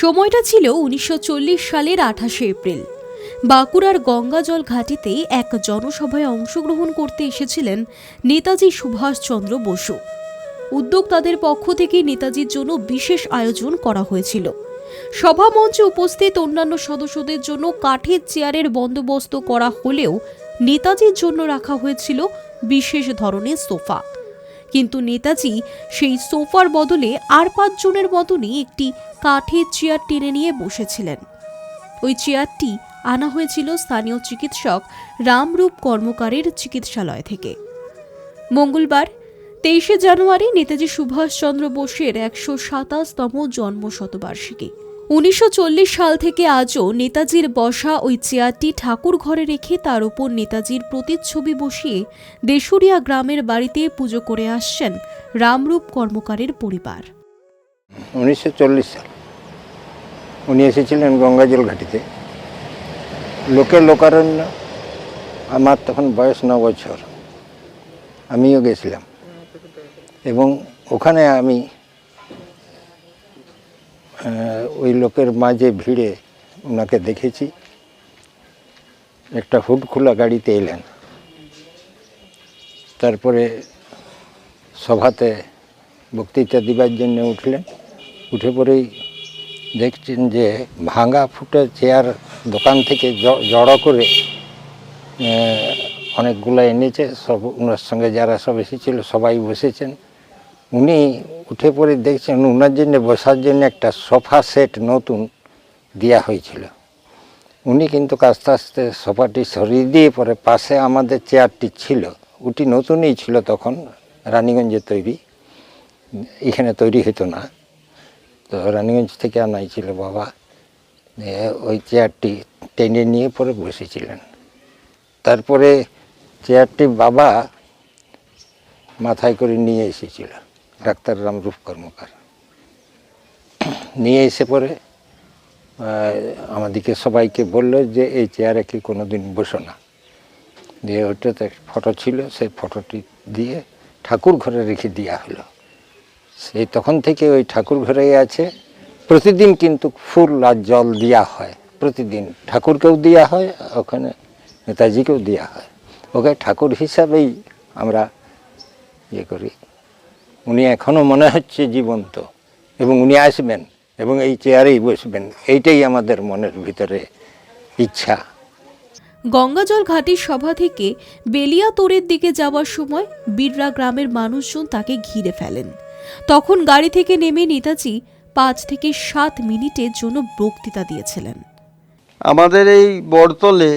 সময়টা ছিল উনিশশো চল্লিশ সালের আঠাশে এপ্রিল। বাঁকুড়ার গঙ্গাজল ঘাটিতে এক জনসভায় অংশগ্রহণ করতে এসেছিলেন নেতাজি সুভাষচন্দ্র বসু। উদ্যোক্তাদের পক্ষ থেকে নেতাজির জন্য বিশেষ আয়োজন করা হয়েছিল। সভা মঞ্চে উপস্থিত অন্যান্য সদস্যদের জন্য কাঠের চেয়ারের বন্দোবস্ত করা হলেও নেতাজির জন্য রাখা হয়েছিল বিশেষ ধরনের সোফা। কিন্তু নেতাজি সেই সোফার বদলে আর পাঁচজনের মতনই একটি কাঠের চেয়ার টেনে নিয়ে বসেছিলেন। ওই চেয়ারটি আনা হয়েছিল স্থানীয় চিকিৎসক রামরূপ কর্মকারের চিকিৎসালয় থেকে। মঙ্গলবার তেইশে জানুয়ারি নেতাজি সুভাষচন্দ্র বোসের একশো সাতাশতম জন্ম শতবার্ষিকী উনিশশো চল্লিশ সাল থেকে আজও নেতাজির বসা ওই চেয়ারটি ঠাকুর ঘরে রেখে তার উপর নেতাজির প্রতিচ্ছবি বসিয়ে দেশুরিয়া গ্রামের বাড়িতে পুজো করে আসছেন রামরূপ কর্মকারের পরিবার। উনিশশো চল্লিশ সাল। উনি এসেছিলেন গঙ্গাজল ঘাটিতে। লোকে লোকারণ্য। আমার তখন বয়স ন বছর। আমিও গেছিলাম। এবং ওখানে আমি ওই লোকের মাঝে ভিড়ে ওনাকে দেখেছি, একটা হুড খোলা গাড়িতে এলেন। তারপরে সভাতে বক্তৃতা দিবার জন্য উঠলেন। উঠে পরেই দেখছেন যে ভাঙা ফুটে চেয়ার দোকান থেকে জড়ো করে অনেকগুলো এনেছে। সব ওনার সঙ্গে যারা সব এসেছিল, সবাই বসেছেন। উনি উঠে পড়ে দেখছেন ওনার জন্য, বসার জন্য একটা সোফা সেট নতুন দেওয়া হয়েছিল। উনি কিন্তু আস্তে আস্তে সোফাটি সরিয়ে দিয়ে পরে পাশে আমাদের চেয়ারটি ছিল। ওটি নতুনই ছিল তখন রানীগঞ্জে তৈরি। এখানে তৈরি হতো না। তো রানীগঞ্জ থেকে আনাই ছিল বাবা। ওই চেয়ারটি টেনে নিয়ে পরে বসেছিলেন। তারপরে চেয়ারটি বাবা মাথায় করে নিয়ে এসেছিল। ডাক্তার রামরূপ কর্মকার। নিয়ে এসে পরে আমাদেরকে সবাইকে বলল যে, এই চেয়ারে কি কোনো দিন বসো না। দিয়ে ওইটাতে ফটো ছিল, সেই ফটোটি দিয়ে ঠাকুর ঘরে রেখে দেওয়া হলো। সেই তখন থেকে ওই ঠাকুর ঘরেই আছে। প্রতিদিন কিন্তু ফুল আর জল দেওয়া হয়। প্রতিদিন ঠাকুরকেও দেওয়া হয়, ওখানে নেতাজিকেও দেওয়া হয়। ওকে ঠাকুর হিসাবেই আমরা ইয়ে করি। উনি এখনও মনে হচ্ছে জীবন্ত এবং উনি আসবেন এবং এই চেয়ারেই বসবেন। এইটাই আমাদের মনের ভিতরে ইচ্ছা। গঙ্গাজল ঘাটির সভা থেকে বেলিয়াতোড়ের দিকে যাওয়ার সময় বিড়রা গ্রামের মানুষজন তাকে ঘিরে ফেলেন। তখন গাড়ি থেকে নেমে নেতাজি পাঁচ থেকে সাত মিনিটের জন্য বক্তৃতা দিয়েছিলেন। আমাদের এই বটতলে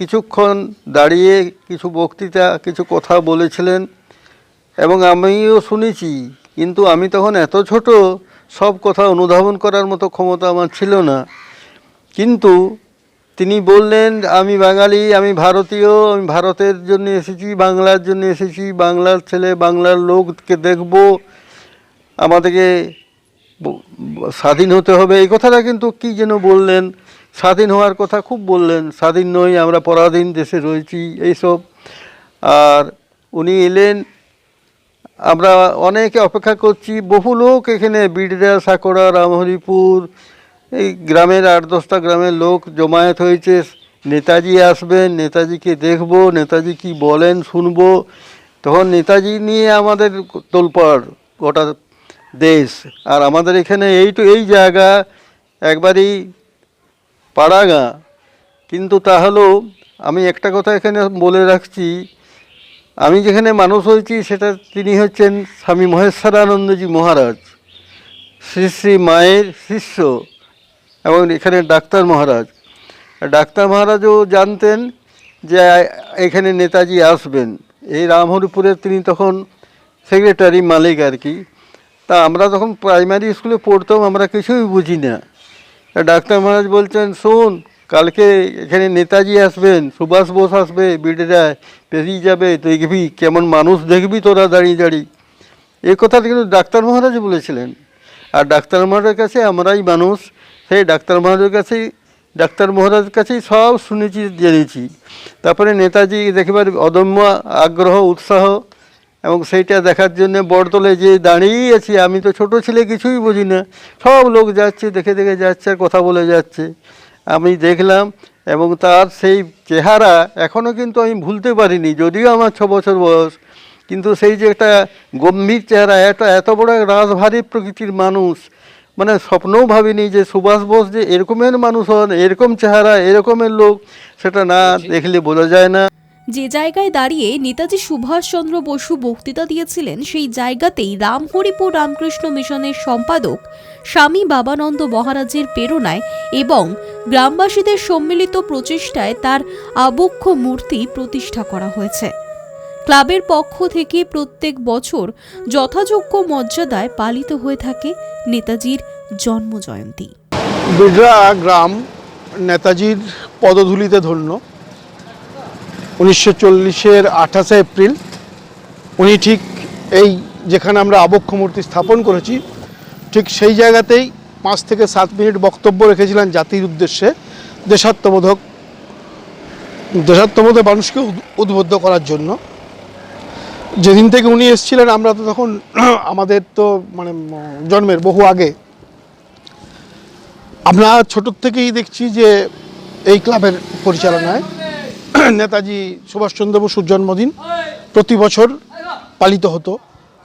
কিছুক্ষণ দাঁড়িয়ে কিছু বক্তৃতা কিছু কথা বলেছিলেন। এবং আমিও শুনেছি, কিন্তু আমি তখন এত ছোট, সব কথা অনুধাবন করার মতো ক্ষমতা আমার ছিল না। কিন্তু তিনি বললেন, আমি বাঙালি, আমি ভারতীয়, আমি ভারতের জন্য এসেছি, বাংলার জন্য এসেছি, বাংলার ছেলে, বাংলার লোককে দেখব, আমাদেরকে স্বাধীন হতে হবে। এই কথাটা কিন্তু কি যেন বললেন, স্বাধীন হওয়ার কথা খুব বললেন, স্বাধীন নই, আমরা পরাধীন দেশে রয়েছি, এইসব। আর উনি এলেন আমরা অনেকে অপেক্ষা করছি, বহু লোক এখানে বিড়রা সাকড়া রামহরিপুর, এই গ্রামের আট দশটা গ্রামের লোক জমায়েত হয়েছে। নেতাজি আসবেন, নেতাজিকে দেখব, নেতাজি কি বলেন শুনব। তখন নেতাজি নিয়ে আমাদের তোলপাড় গোটা দেশ। আর আমাদের এখানে এইটু এই জায়গা, একবারই পাড়াগা। কিন্তু তাহলেও আমি একটা কথা এখানে বলে রাখছি আমি যেখানে মানুষ হয়েছি, সেটা তিনি হচ্ছেন স্বামী মহেশ্বরানন্দজি মহারাজ, শ্রী শ্রী মায়ের শিষ্য এবং এখানে ডাক্তার মহারাজ। ডাক্তার মহারাজও জানতেন যে এখানে নেতাজি আসবেন। এই রামহরিপুরের তিনি তখন সেক্রেটারি মালিক আর কি। তা আমরা তখন প্রাইমারি স্কুলে পড়তাম, আমরা কিছুই বুঝি না। ডাক্তার মহারাজ বলছেন, শোন কালকে এখানে নেতাজি আসবেন, সুভাষ বোস আসবে, বিড়েরা পেরিয়ে যাবে, দেখবি কেমন মানুষ দেখবি তোরা দাঁড়িয়ে দাঁড়িয়ে। এ কথাটা কিন্তু ডাক্তার মহারাজ বলেছিলেন। আর ডাক্তার মহারাজের কাছে আমরাই মানুষ, সেই ডাক্তার মহারাজের কাছেই ডাক্তার মহারাজের কাছেই সব শুনেছি, জেনেছি। তারপরে নেতাজি দেখবার অদম্য আগ্রহ, উৎসাহ, এবং সেইটা দেখার জন্য বড়তলে যে দাঁড়িয়েই আছি, আমি তো ছোট ছেলে কিছুই বুঝি না। সব লোক যাচ্ছে, দেখে দেখে যাচ্ছে, আর কথা বলে যাচ্ছে। আমি দেখলাম এবং তার সেই চেহারা এখনও কিন্তু আমি ভুলতে পারিনি যদিও আমার ছ বছর বয়স। কিন্তু সেই যে একটা গম্ভীর চেহারা একটা এত বড় এক রাজভারী প্রকৃতির মানুষ মানে স্বপ্নও ভাবিনি যে সুভাষ বোস যে এরকমের মানুষ হন এরকম চেহারা এরকমের লোক সেটা না দেখলে বোঝা যায় না। যে জায়গায় দাঁড়িয়ে নেতাজি সুভাষচন্দ্র বসু বক্তৃতা দিয়েছিলেন সেই জায়গাতেই রামহরিপুর রামকৃষ্ণ মিশনের সম্পাদক স্বামী বাবানন্দ মহারাজের প্রেরণায় এবং গ্রামবাসীদের সম্মিলিত প্রচেষ্টায় তার আবক্ষ মূর্তি প্রতিষ্ঠা করা হয়েছে। ক্লাবের পক্ষ থেকে প্রত্যেক বছর যথাযোগ্য মর্যাদায় পালিত হয়ে থাকে নেতাজির জন্মজয়ন্তী। বিড়রা গ্রাম নেতাজির পদধূলিতে ধন্য। উনিশশো চল্লিশের আঠাশে এপ্রিল উনি ঠিক এই যেখানে আমরা আবক্ষ মূর্তি স্থাপন করেছি, ঠিক সেই জায়গাতেই পাঁচ থেকে সাত মিনিট বক্তব্য রেখেছিলেন জাতির উদ্দেশ্যে দেশাত্মবোধক দেশাত্মবোধক মানুষকে উদ- উদ্বুদ্ধ করার জন্য। যেদিন থেকে উনি এসেছিলেন, আমরা তো তখন আমাদের তো মানে জন্মের বহু আগে। আমরা ছোটোর থেকেই দেখছি যে এই ক্লাবের পরিচালনায় নেতাজি সুভাষচন্দ্র বসুর জন্মদিন প্রতি বছর পালিত হতো।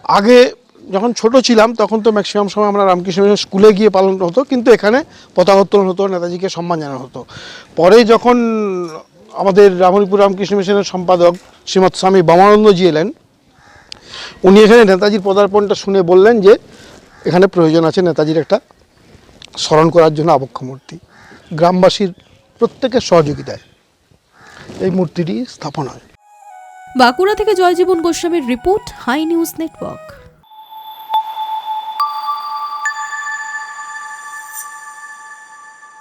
আগে যখন ছোট ছিলাম, তখন তো ম্যাক্সিমাম সময় আমরা রামকৃষ্ণ মিশন স্কুলে গিয়ে পালন হতো, কিন্তু এখানে পতাকা উত্তোলন হতো, নেতাজিকে সম্মান জানানো হতো। পরে যখন আমাদের রামরিপুর রামকৃষ্ণ মিশনের সম্পাদক শ্রীমৎ স্বামী বামানন্দজি এলেন, উনি এখানে নেতাজির পদার্পণটা শুনে বললেন যে, এখানে প্রয়োজন আছে নেতাজির একটা স্মরণ করার জন্য আবক্ষ মূর্তি। গ্রামবাসীর প্রত্যেকের সহযোগিতায় এই মূর্তিটি স্থাপন হয়। বাঁকুড়া থেকে জয়জীবন গোস্বামীর রিপোর্ট, হাই নিউজ নেটওয়ার্ক।